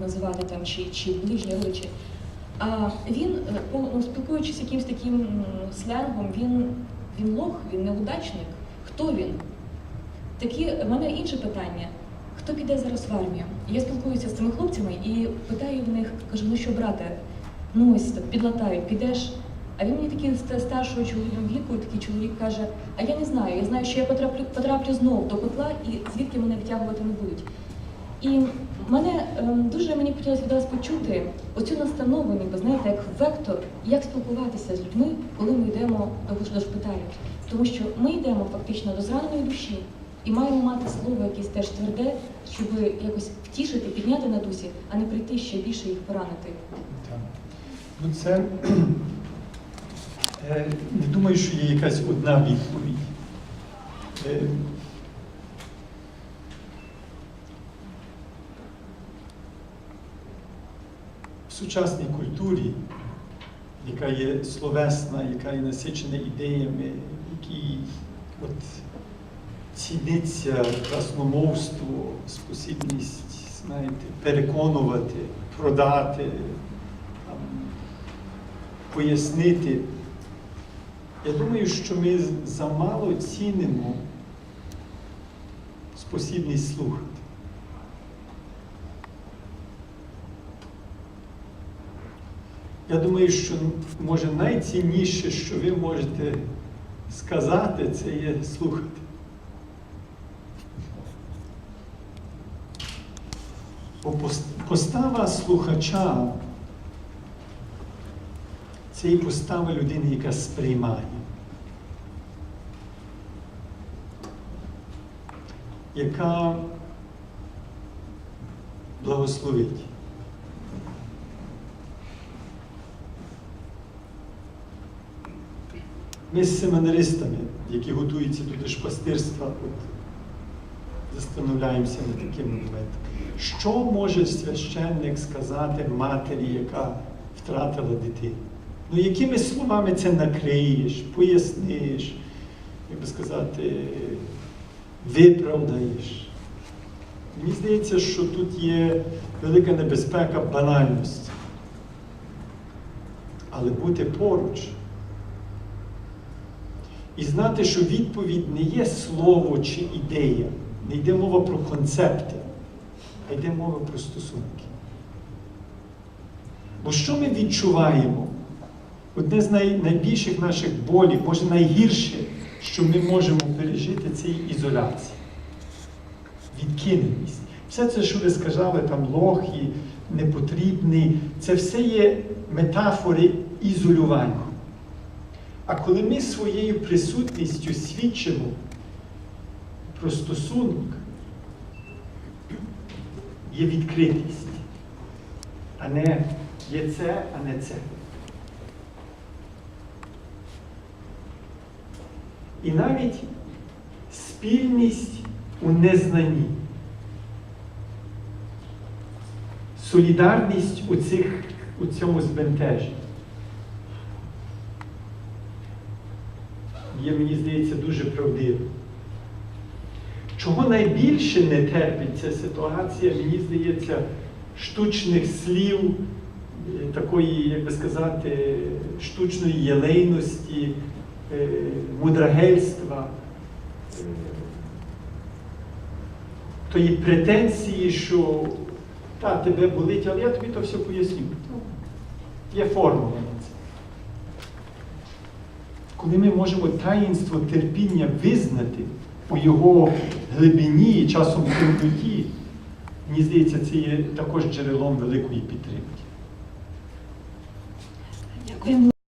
називати там чи, чи ближні родичі. А він, е, ну, спілкуючись якимось таким сленгом, він, він лох, він неудачник. Хто він? Такі, в мене інше питання. Хто піде зараз в армію? Я спілкуюся з цими хлопцями і питаю в них, кажу, ну що, брате, ну ось так, підлатають, підеш. А він мені такий старшого чоловіком віку, такий чоловік каже: А я не знаю, я знаю, що я потраплю, потраплю знов до котла і звідки мене витягувати не будуть. І мене ем, дуже мені хотілося від вас почути оцю настанову, ніби знаєте, як вектор, як спілкуватися з людьми, коли ми йдемо до, шпиталю. Тому що ми йдемо фактично до зраненої душі і маємо мати слово якесь теж тверде, щоб якось втішити, підняти на дусі, а не прийти ще більше їх поранити. Так. Ну це е, не думаю, що є якась одна відповідь. Сучасній культурі, яка є словесна, яка є насичена ідеями, які от ціниться красномовство, спосібність, знаєте, переконувати, продати, там, пояснити. Я думаю, що ми замало цінимо спосібність слухати. Я думаю, що може найцінніше, що ви можете сказати, це є слухати. Бо постава слухача це і постава людини, яка сприймає. Яка благословить. Ми з семинаристами, які готуються до дешпастирства, от, застановляємося над таким моментом. Що може священник сказати матері, яка втратила дитину? Ну, якими словами це накриєш, поясниш, як би сказати, виправдаєш? Мені здається, що тут є велика небезпека банальності. Але бути поруч і знати, що відповідь не є слово чи ідея, не йде мова про концепти, а йде мова про стосунки. Бо що ми відчуваємо? Одне з най, найбільших наших болів, може найгірше, що ми можемо пережити, це ізоляція, відкиненість. Все це, що ви сказали, там лохи, непотрібний, це все є метафори ізолювання. А коли ми своєю присутністю свідчимо про стосунок, є відкритість, а не є це, а не це. І навіть спільність у незнанні, солідарність у, цих, у цьому збентеженні. Є, мені здається, дуже правдиво. Чого найбільше не терпить ця ситуація, мені здається, штучних слів, е, такої, як би сказати, штучної єлейності, е, мудрагельства, е, тої претензії, що та, тебе болить, але я тобі то все поясню. Є формула. Коли ми можемо таїнство терпіння визнати у його глибині і часом темноті, мені здається, це є також джерелом великої підтримки.